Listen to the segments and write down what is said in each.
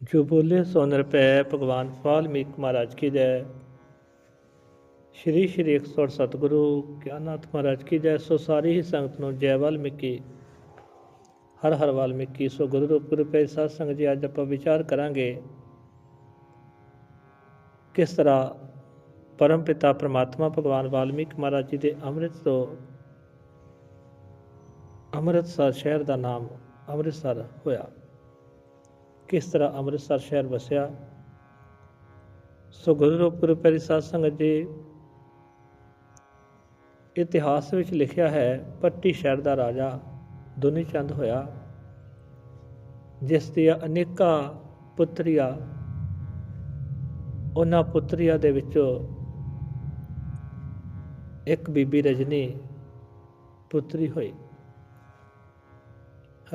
ਜੋ ਬੋਲੇ ਸੋ ਨਿਰਭੈ ਭਗਵਾਨ ਵਾਲਮੀਕ ਮਹਾਰਾਜ ਕੀ ਜੈ। ਸ਼੍ਰੀ ਸ਼੍ਰੀ 108 ਸਤਿਗੁਰੂ ਗਿਆਨਨਾਥ ਮਹਾਰਾਜ ਕੀ ਜੈ, ਸੋ ਸਾਰੀ ਹੀ ਸੰਗਤ ਨੂੰ ਜੈ ਵਾਲਮੀਕੀ ਹਰ ਹਰ ਵਾਲਮੀਕੀ ਸੋ ਗੁਰੂ ਰੂਪ ਗੁਰੂ ਪੈ ਸਾਧ ਸੰਗਤ ਜੀ, ਅੱਜ ਆਪਾਂ ਵਿਚਾਰ ਕਰਾਂਗੇ ਕਿਸ ਤਰ੍ਹਾਂ ਪਰਮ ਪਿਤਾ ਪ੍ਰਮਾਤਮਾ ਭਗਵਾਨ ਵਾਲਮੀਕ ਮਹਾਰਾਜ ਜੀ ਦੇ ਅੰਮ੍ਰਿਤ ਤੋਂ ਅੰਮ੍ਰਿਤਸਰ ਸ਼ਹਿਰ ਦਾ ਨਾਮ ਅੰਮ੍ਰਿਤਸਰ ਹੋਇਆ। ਕਿਸ ਤਰ੍ਹਾਂ ਅੰਮ੍ਰਿਤਸਰ ਸ਼ਹਿਰ ਵਸਿਆ? ਸੋ ਗੁਰੂ ਰੂਪ ਗੁਰੂ ਪਿਆਰੀ ਸਾਧ ਸੰਗਤ ਜੀ, ਇਤਿਹਾਸ ਵਿੱਚ ਲਿਖਿਆ ਹੈ, ਪੱਟੀ ਸ਼ਹਿਰ ਦਾ ਰਾਜਾ ਦੁਨੀ ਚੰਦ ਹੋਇਆ, ਜਿਸ ਦੀਆਂ ਅਨੇਕਾਂ ਪੁੱਤਰੀਆਂ, ਉਹਨਾਂ ਪੁੱਤਰੀਆਂ ਦੇ ਵਿੱਚੋਂ ਇੱਕ ਬੀਬੀ ਰਜਨੀ ਪੁੱਤਰੀ ਹੋਈ,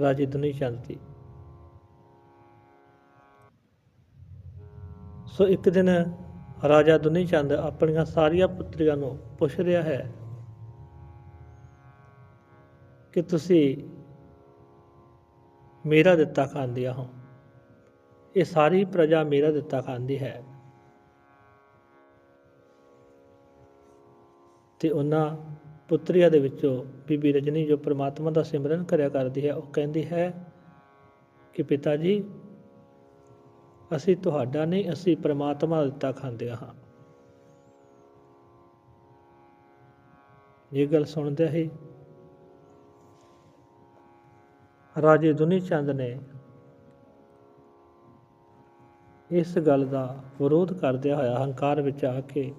ਰਾਜੇ ਦੁਨੀ ਚੰਦ ਦੀ। ਸੋ ਇੱਕ ਦਿਨ ਰਾਜਾ ਦੁਨੀ ਚੰਦ ਆਪਣੀਆਂ ਸਾਰੀਆਂ ਪੁੱਤਰੀਆਂ ਨੂੰ ਪੁੱਛ ਰਿਹਾ ਹੈ ਕਿ ਤੁਸੀਂ ਮੇਰਾ ਦਿੱਤਾ ਖਾਂਦੀਆਂ ਹੋ। ਇਹ ਸਾਰੀ ਪ੍ਰਜਾ ਮੇਰਾ ਦਿੱਤਾ ਖਾਂਦੀ ਹੈ। ਤੇ ਉਹਨਾਂ ਪੁੱਤਰੀਆਂ ਦੇ ਵਿੱਚੋਂ ਬੀਬੀ ਰਜਨੀ ਜੋ ਪ੍ਰਮਾਤਮਾ ਦਾ ਸਿਮਰਨ ਕਰਿਆ ਕਰਦੀ ਹੈ, ਉਹ ਕਹਿੰਦੀ ਹੈ ਕਿ ਪਿਤਾ ਜੀ ਅਸੀਂ ਤੁਹਾਡਾ ਨਹੀਂ, ਅਸੀਂ ਪ੍ਰਮਾਤਮਾ ਦਿੱਤਾ ਖਾਂਦੇ ਹਾਂ। ਇਹ ਗੱਲ ਸੁਣਦੇ ਹੀ ਰਾਜੇ ਦੁਨੀ ਚੰਦ ਨੇ ਇਸ ਗੱਲ ਦਾ ਵਿਰੋਧ ਕਰਦਿਆਂ ਹੋਇਆ ਹੰਕਾਰ ਵਿੱਚ ਆ ਕੇ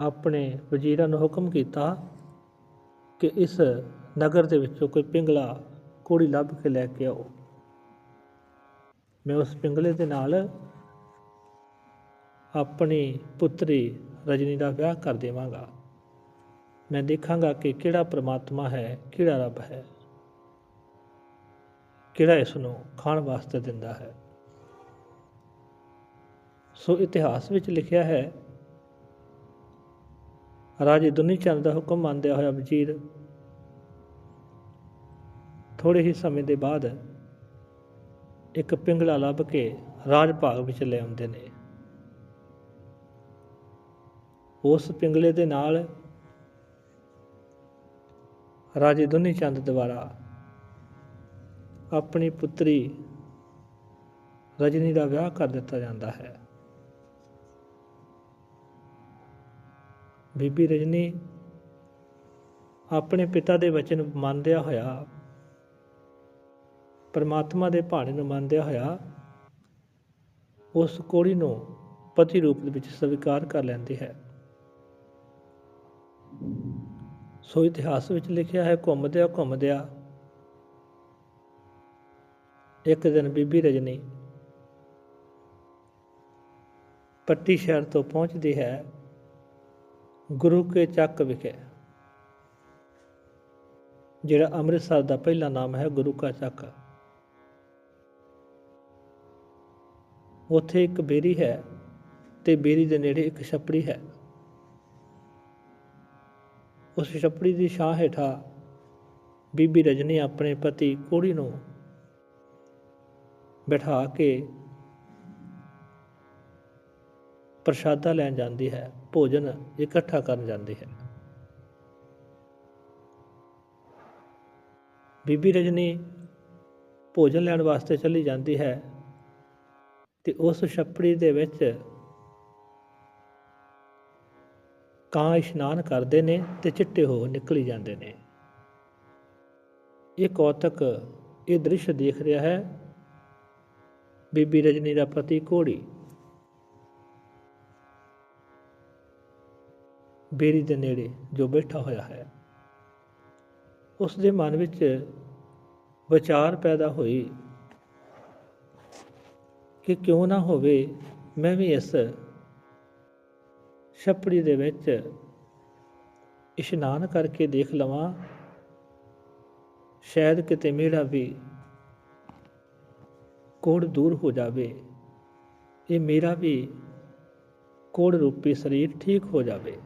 ਆਪਣੇ ਵਜ਼ੀਰਾਂ ਨੂੰ ਹੁਕਮ ਕੀਤਾ ਕਿ ਇਸ ਨਗਰ ਦੇ ਵਿੱਚੋਂ ਕੋਈ ਪਿੰਗਲਾ ਕੁੜੀ ਲੱਭ ਕੇ ਲੈ ਕੇ ਆਓ। ਮੈਂ ਉਸ ਪਿੰਗਲੇ ਦੇ ਨਾਲ ਆਪਣੀ ਪੁੱਤਰੀ ਰਜਨੀ ਦਾ ਵਿਆਹ ਕਰ ਦੇਵਾਂਗਾ। ਮੈਂ ਦੇਖਾਂਗਾ ਕਿ ਕਿਹੜਾ ਪ੍ਰਮਾਤਮਾ ਹੈ, ਕਿਹੜਾ ਰੱਬ ਹੈ, ਕਿਹੜਾ ਇਸ ਨੂੰ ਖਾਣ ਵਾਸਤੇ ਦਿੰਦਾ ਹੈ। ਸੋ ਇਤਿਹਾਸ ਵਿੱਚ ਲਿਖਿਆ ਹੈ, ਰਾਜੇ ਦੁਨੀ ਚੰਦ ਦਾ ਹੁਕਮ ਮੰਨਦਿਆ ਹੋਇਆ ਵਜ਼ੀਰ ਥੋੜੇ ਹੀ ਸਮੇਂ ਦੇ ਬਾਅਦ ਇੱਕ ਪਿੰਗਲਾ ਲੱਭ ਕੇ ਰਾਜ ਭਾਗ ਵਿੱਚ ਲੈ ਆਉਂਦੇ ਨੇ। ਉਸ ਪਿੰਗਲੇ ਦੇ ਨਾਲ ਰਾਜੇ ਦੁਨੀ ਚੰਦ ਦੁਆਰਾ ਆਪਣੀ ਪੁੱਤਰੀ ਰਜਨੀ ਦਾ ਵਿਆਹ ਕਰ ਦਿੱਤਾ ਜਾਂਦਾ ਹੈ। ਬੀਬੀ ਰਜਨੀ ਆਪਣੇ ਪਿਤਾ ਦੇ ਵਚਨ ਮੰਨਦਿਆ ਹੋਇਆ ਪਰਮਾਤਮਾ ਦੇ ਭਾਣੇ ਨੂੰ ਮੰਨਦਿਆ ਹੋਇਆ ਉਸ ਕੋੜੀ ਨੂੰ ਪਤੀ ਰੂਪ ਦੇ ਵਿੱਚ ਸਵੀਕਾਰ ਕਰ ਲੈਂਦੀ ਹੈ। ਸੋ ਇਤਿਹਾਸ ਵਿੱਚ ਲਿਖਿਆ ਹੈ, ਘੁੰਮਦਿਆਂ ਘੁੰਮਦਿਆਂ ਇੱਕ ਦਿਨ ਬੀਬੀ ਰਜਨੀ ਪੱਟੀ ਸ਼ਹਿਰ ਤੋਂ ਪਹੁੰਚਦੀ ਹੈ, ਗੁਰੂ ਕੇ ਚੱਕ ਵਿਖੇ, ਜਿਹੜਾ ਅੰਮ੍ਰਿਤਸਰ ਦਾ ਪਹਿਲਾ ਨਾਮ ਹੈ, ਗੁਰੂ ਕਾ ਚੱਕ। ਉੱਥੇ ਇੱਕ ਬੇਰੀ ਹੈ ਤੇ ਬੇਰੀ ਦੇ ਨੇੜੇ ਇੱਕ ਛਪੜੀ ਹੈ। ਉਸ ਛਪੜੀ ਦੀ ਛਾਂ ਹੇਠਾਂ ਬੀਬੀ ਰਜਨੀ ਆਪਣੇ ਪਤੀ ਕੋੜੀ ਨੂੰ ਬਿਠਾ ਕੇ ਪ੍ਰਸ਼ਾਦਾ ਲੈਣ ਜਾਂਦੀ ਹੈ, ਭੋਜਨ ਇਕੱਠਾ ਕਰਨ ਜਾਂਦੀ ਹੈ। ਬੀਬੀ ਰਜਨੀ ਭੋਜਨ ਲੈਣ ਵਾਸਤੇ ਚਲੀ ਜਾਂਦੀ ਹੈ। ਤੇ ਉਸ ਛਪੜੀ ਦੇ ਵਿੱਚ ਕਾਂ ਇਸ਼ਨਾਨ ਕਰਦੇ ਨੇ ਤੇ ਚਿੱਟੇ ਹੋ ਨਿਕਲੀ ਜਾਂਦੇ ਨੇ। ਇਹ ਕੌਤਕ ਇਹ ਦ੍ਰਿਸ਼ ਦੇਖ ਰਿਹਾ ਹੈ। ਬੀਬੀ ਰਜਨੀ ਦਾ ਪਤੀ ਕੋੜੀ ਬੇਰੀ ਦੇ ਨੇੜੇ ਜੋ ਬੈਠਾ ਹੋਇਆ ਹੈ। ਉਸ ਦੇ ਮਨ ਵਿੱਚ ਵਿਚਾਰ ਪੈਦਾ ਹੋਈ ਕਿ ਕਿਉਂ ਨਾ ਹੋਵੇ, ਮੈਂ ਵੀ ਇਸ ਛਪੜੀ ਦੇ ਵਿੱਚ ਇਸ਼ਨਾਨ ਕਰਕੇ ਦੇਖ ਲਵਾਂ। ਸ਼ਾਇਦ ਕਿਤੇ ਮੇਰਾ ਵੀ ਕੋੜ ਦੂਰ ਹੋ ਜਾਵੇ। ਇਹ ਮੇਰਾ ਵੀ ਕੋੜ ਰੂਪੀ ਸਰੀਰ ਠੀਕ ਹੋ ਜਾਵੇ।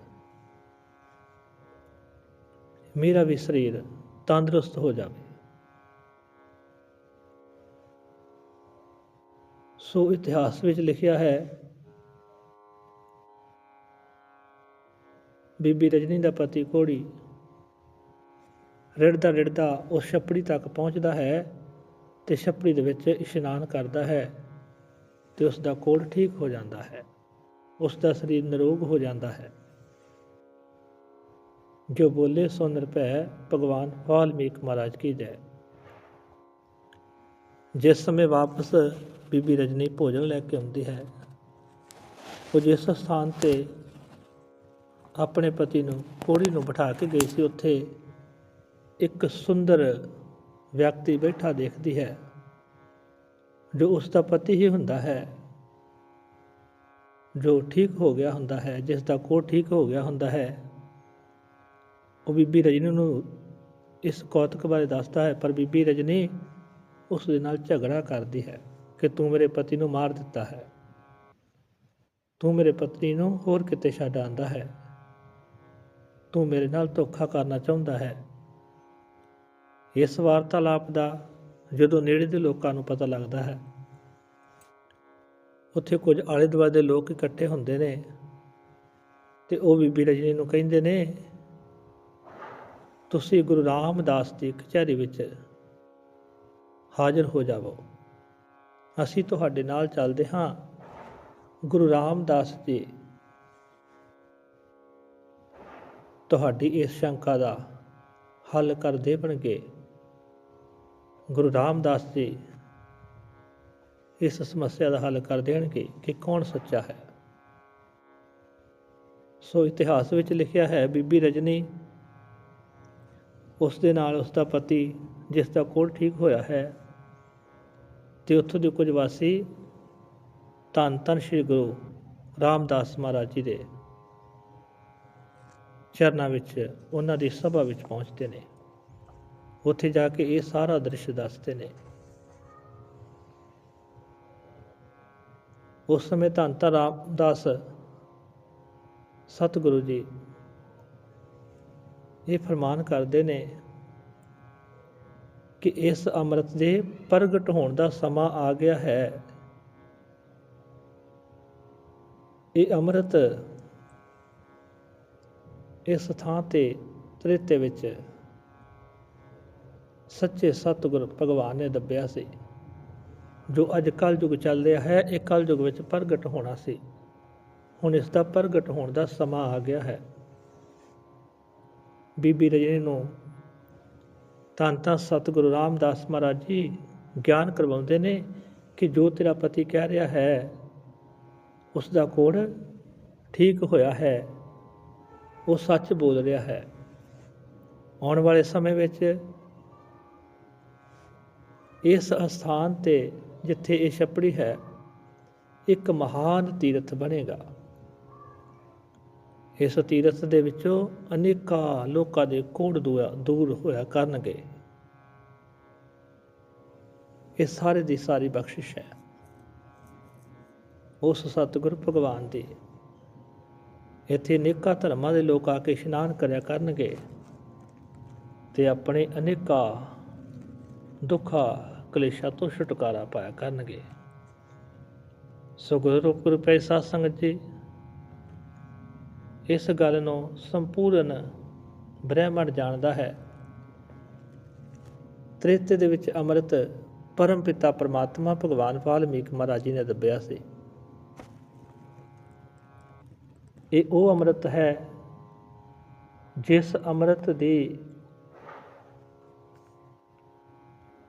ਮੇਰਾ ਵੀ ਸਰੀਰ ਤੰਦਰੁਸਤ ਹੋ ਜਾਵੇ। ਸੋ ਇਤਿਹਾਸ ਵਿੱਚ ਲਿਖਿਆ ਹੈ। ਬੀਬੀ ਰਜਨੀ ਦਾ ਪਤੀ ਕੋੜੀ ਰਿੜਦਾ ਰਿੜਦਾ ਉਹ ਛੱਪੜੀ ਤੱਕ ਪਹੁੰਚਦਾ ਹੈ ਤੇ ਛੱਪੜੀ ਦੇ ਵਿੱਚ ਇਸ਼ਨਾਨ ਕਰਦਾ ਹੈ ਤੇ ਉਸ ਦਾ ਕੋੜ ਠੀਕ ਹੋ ਜਾਂਦਾ ਹੈ। ਉਸ ਦਾ ਸਰੀਰ ਨਿਰੋਗ ਹੋ ਜਾਂਦਾ ਹੈ। ਜੋ ਬੋਲੇ ਸੋ ਨਿਰਭੈ, ਭਗਵਾਨ ਵਾਲਮੀਕ ਮਹਾਰਾਜ ਕੀ ਜੈ। ਜਿਸ ਸਮੇਂ ਵਾਪਸ ਬੀਬੀ ਰਜਨੀ ਭੋਜਨ ਲੈ ਕੇ ਆਉਂਦੀ ਹੈ। ਉਹ ਜਿਸ ਸਥਾਨ ਤੇ ਆਪਣੇ ਪਤੀ ਨੂੰ, ਕੋੜੀ ਨੂੰ ਬਿਠਾ ਕੇ ਗਈ ਸੀ, ਉੱਥੇ ਇੱਕ ਸੁੰਦਰ ਵਿਅਕਤੀ ਬੈਠਾ ਦੇਖਦੀ ਹੈ, ਜੋ ਉਸ ਦਾ ਪਤੀ ਹੀ ਹੁੰਦਾ ਹੈ, ਜੋ ਠੀਕ ਹੋ ਗਿਆ ਹੁੰਦਾ ਹੈ, ਜਿਸ ਦਾ ਕੋੜ ਠੀਕ ਹੋ ਗਿਆ ਹੁੰਦਾ ਹੈ। ਉਹ ਬੀਬੀ ਰਜਨੀ ਨੂੰ ਇਸ ਕੌਤਕ ਬਾਰੇ ਦੱਸਦਾ ਹੈ, ਪਰ ਬੀਬੀ ਰਜਨੀ ਉਸ ਦੇ ਨਾਲ ਝਗੜਾ ਕਰਦੀ ਹੈ। ਕਿ ਤੂੰ ਮੇਰੇ ਪਤੀ ਨੂੰ ਮਾਰ ਦਿੱਤਾ ਹੈ। ਤੂੰ ਮੇਰੇ ਪਤਨੀ ਨੂੰ ਹੋਰ ਕਿਤੇ ਛੱਡ ਆਂਦਾ ਹੈ। ਤੂੰ ਮੇਰੇ ਨਾਲ ਧੋਖਾ ਕਰਨਾ ਚਾਹੁੰਦਾ ਹੈ। ਇਸ ਵਾਰਤਾਲਾਪ ਦਾ ਜਦੋਂ ਨੇੜੇ ਦੇ ਲੋਕਾਂ ਨੂੰ ਪਤਾ ਲੱਗਦਾ ਹੈ, ਉੱਥੇ ਕੁਝ ਆਲੇ ਦੁਆਲੇ ਦੇ ਲੋਕ ਇਕੱਠੇ ਹੁੰਦੇ ਨੇ ਤੇ ਉਹ ਬੀਬੀ ਰਜਨੀ ਨੂੰ ਕਹਿੰਦੇ ਨੇ, ਤੁਸੀਂ ਗੁਰੂ ਰਾਮਦਾਸ ਦੀ ਕਚਹਿਰੀ ਵਿੱਚ ਹਾਜ਼ਰ ਹੋ ਜਾਵੋ। ਅਸੀਂ ਤੁਹਾਡੇ ਨਾਲ ਚੱਲਦੇ ਹਾਂ। ਗੁਰੂ ਰਾਮਦਾਸ ਜੀ, ਤੁਹਾਡੀ ਇਸ ਸ਼ੰਕਾ ਦਾ ਹੱਲ ਕਰ ਦੇਣਗੇ ਗੁਰੂ ਰਾਮਦਾਸ ਜੀ, ਇਸ ਸਮੱਸਿਆ ਦਾ ਹੱਲ ਕਰ ਦੇਣਗੇ ਕਿ ਕੌਣ ਸੱਚਾ ਹੈ। ਸੋ ਇਤਿਹਾਸ ਵਿੱਚ ਲਿਖਿਆ ਹੈ, ਬੀਬੀ ਰਜਨੀ, ਉਸ ਦੇ ਨਾਲ ਉਸ ਦਾ ਪਤੀ, ਜਿਸ ਦਾ ਕੋਲ ਠੀਕ ਹੋਇਆ ਹੈ ਤੇ ਉੱਥੋਂ ਦੇ ਕੁਝ ਵਾਸੀ ਧੰਨ ਧੰਨ ਸ੍ਰੀ ਗੁਰੂ ਰਾਮਦਾਸ ਮਹਾਰਾਜ ਜੀ ਦੇ ਚਰਨਾਂ ਵਿੱਚ, ਉਹਨਾਂ ਦੀ ਸਭਾ ਵਿੱਚ ਪਹੁੰਚਦੇ ਨੇ। ਉੱਥੇ ਜਾ ਕੇ ਇਹ ਸਾਰਾ ਦ੍ਰਿਸ਼ ਦੱਸਦੇ ਨੇ। ਉਸ ਸਮੇਂ ਧੰਨ ਧੰਨ ਰਾਮਦਾਸ ਸਤਿਗੁਰੂ ਜੀ ਇਹ ਫਰਮਾਨ ਕਰਦੇ ਨੇ ਕਿ ਇਸ ਅੰਮ੍ਰਿਤ ਦੇ ਪ੍ਰਗਟ ਹੋਣ ਦਾ ਸਮਾਂ ਆ ਗਿਆ ਹੈ। ਇਹ ਅੰਮ੍ਰਿਤ ਇਸ ਥਾਂ ਤੇ ਤ੍ਰਿਤੇ ਵਿੱਚ ਸੱਚੇ ਸਤਿਗੁਰ ਭਗਵਾਨ ਨੇ ਦੱਬਿਆ ਸੀ, ਜੋ ਅੱਜ ਕੱਲ ਯੁਗ ਚੱਲ ਰਿਹਾ ਹੈ, ਇਹ ਕਲ ਯੁਗ ਵਿੱਚ ਪ੍ਰਗਟ ਹੋਣਾ ਸੀ। ਹੁਣ ਇਸ ਦਾ ਪ੍ਰਗਟ ਹੋਣ ਦਾ ਸਮਾਂ ਆ ਗਿਆ ਹੈ। ਬੀਬੀ ਰਜਨੀ ਨੂੰ ਤਾਂ ਤਾਂ ਸਤਿਗੁਰੂ ਰਾਮਦਾਸ ਮਹਾਰਾਜ ਜੀ, ਗਿਆਨ ਕਰਵਾਉਂਦੇ ਨੇ ਕਿ ਜੋ ਤੇਰਾ ਪਤੀ ਕਹਿ ਰਿਹਾ ਹੈ ਉਸ ਦਾ ਕੋੜ ਠੀਕ ਹੋਇਆ ਹੈ, ਉਹ ਸੱਚ ਬੋਲ ਰਿਹਾ ਹੈ। ਆਉਣ ਵਾਲੇ ਸਮੇਂ ਵਿੱਚ ਇਸ ਅਸਥਾਨ ਤੇ ਜਿੱਥੇ ਇਹ ਛੱਪੜੀ ਹੈ, ਇੱਕ ਮਹਾਨ ਤੀਰਥ ਬਣੇਗਾ। ਇਸ ਤੀਰਥ ਦੇ ਵਿੱਚੋਂ ਅਨੇਕਾਂ ਲੋਕਾਂ ਦੇ ਕੋੜ ਦੂਰ ਹੋਇਆ ਕਰਨਗੇ। ਇਹ ਸਾਰੇ ਦੀ ਸਾਰੀ ਬਖਸ਼ਿਸ਼ ਹੈ। ਉਸ ਸਤਿਗੁਰ ਭਗਵਾਨ ਦੀ। ਇੱਥੇ ਅਨੇਕਾਂ ਧਰਮਾਂ ਦੇ ਲੋਕ ਆ ਕੇ ਇਸ਼ਨਾਨ ਕਰਿਆ ਕਰਨਗੇ ਤੇ ਆਪਣੇ ਅਨੇਕਾਂ ਦੁੱਖਾਂ, ਕਲੇਸ਼ਾਂ ਤੋਂ ਛੁਟਕਾਰਾ ਪਾਇਆ ਕਰਨਗੇ। ਸੋ ਗੁਰੂ ਰੂਪੇ ਸਾਧ ਸੰਗਤ ਜੀ ਇਸ ਗੱਲ ਨੂੰ ਸੰਪੂਰਨ ਬ੍ਰਹਿਮੰਡ ਜਾਣਦਾ ਹੈ। ਤ੍ਰੇਤੇ ਦੇ ਵਿੱਚ ਅੰਮ੍ਰਿਤ ਪਰਮ ਪਿਤਾ ਪਰਮਾਤਮਾ ਭਗਵਾਨ ਵਾਲਮੀਕ ਮਹਾਰਾਜ ਜੀ ਨੇ ਦੱਬਿਆ ਸੀ। ਇਹ ਉਹ ਅੰਮ੍ਰਿਤ ਹੈ ਜਿਸ ਅੰਮ੍ਰਿਤ ਦੀ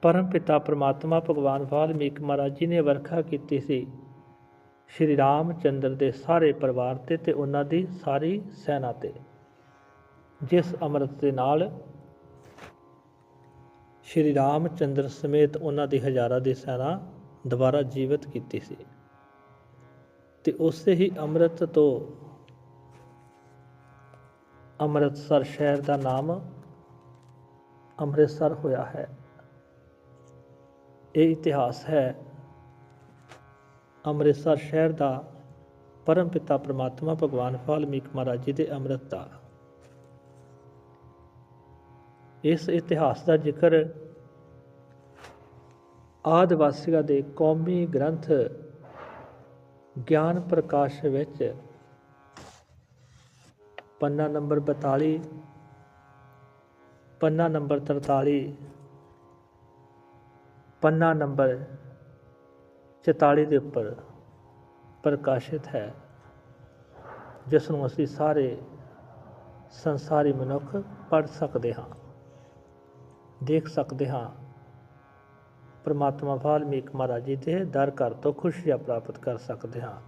ਪਰਮ ਪਿਤਾ ਪਰਮਾਤਮਾ ਭਗਵਾਨ ਵਾਲਮੀਕ ਮਹਾਰਾਜ ਜੀ ਨੇ ਵਰਖਾ ਕੀਤੀ ਸੀ। ਸ਼੍ਰੀ ਰਾਮਚੰਦਰ ਦੇ ਸਾਰੇ ਪਰਿਵਾਰ ਤੇ ਤੇ ਉਹਨਾਂ ਦੀ ਸਾਰੀ ਸੈਨਾ ਤੇ। ਜਿਸ ਅੰਮ੍ਰਿਤ ਦੇ ਨਾਲ ਸ਼੍ਰੀ ਰਾਮਚੰਦਰ ਸਮੇਤ ਉਹਨਾਂ ਦੀ ਹਜ਼ਾਰਾਂ ਦੀ ਸੈਨਾ ਦੁਬਾਰਾ ਜੀਵਤ ਕੀਤੀ ਸੀ। ਤੇ ਉਸੇ ਹੀ ਅੰਮ੍ਰਿਤ ਤੋਂ ਅੰਮ੍ਰਿਤਸਰ ਸ਼ਹਿਰ ਦਾ ਨਾਮ ਅੰਮ੍ਰਿਤਸਰ ਹੋਇਆ ਹੈ। ਇਹ ਇਤਿਹਾਸ ਹੈ ਅੰਮ੍ਰਿਤਸਰ ਸ਼ਹਿਰ ਦਾ ਪਰਮ ਪਿਤਾ ਪ੍ਰਮਾਤਮਾ ਭਗਵਾਨ ਵਾਲਮੀਕ ਮਹਾਰਾਜ ਜੀ ਦੇ ਅੰਮ੍ਰਿਤ ਦਾ। ਇਸ ਇਤਿਹਾਸ ਦਾ ਜ਼ਿਕਰ ਆਦਿ ਵਾਸੀਆਂ ਦੇ ਕੌਮੀ ਗ੍ਰੰਥ ਗਿਆਨ ਪ੍ਰਕਾਸ਼ ਵਿੱਚ ਪੰਨਾ ਨੰਬਰ 42 ਪੰਨਾ ਨੰਬਰ 43 ਪੰਨਾ ਨੰਬਰ 44 ਦੇ ਉੱਪਰ ਪ੍ਰਕਾਸ਼ਿਤ ਹੈ ਜਿਸ ਨੂੰ ਅਸੀਂ ਸਾਰੇ ਸੰਸਾਰੀ ਮਨੁੱਖ ਪੜ੍ਹ ਸਕਦੇ ਹਾਂ ਦੇਖ ਸਕਦੇ ਹਾਂ ਪ੍ਰਮਾਤਮਾ ਵਾਲਮੀਕ ਮਹਾਰਾਜ ਜੀ ਦੇ ਦਰ ਘਰ ਤੋਂ ਖੁਸ਼ੀਆਂ ਪ੍ਰਾਪਤ ਕਰ ਸਕਦੇ ਹਾਂ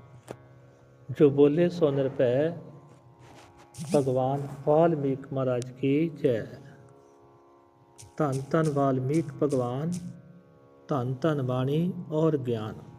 ਜੋ ਬੋਲੇ ਸੋ ਨਿਰਭੈ ਭਗਵਾਨ ਵਾਲਮੀਕ ਮਹਾਰਾਜ ਕੀ ਜੈ ਧੰਨ ਧੰਨ ਵਾਲਮੀਕ ਭਗਵਾਨ ਧੰਨ ਧੰਨ ਬਾਣੀ ਔਰ ਗਿਆਨ।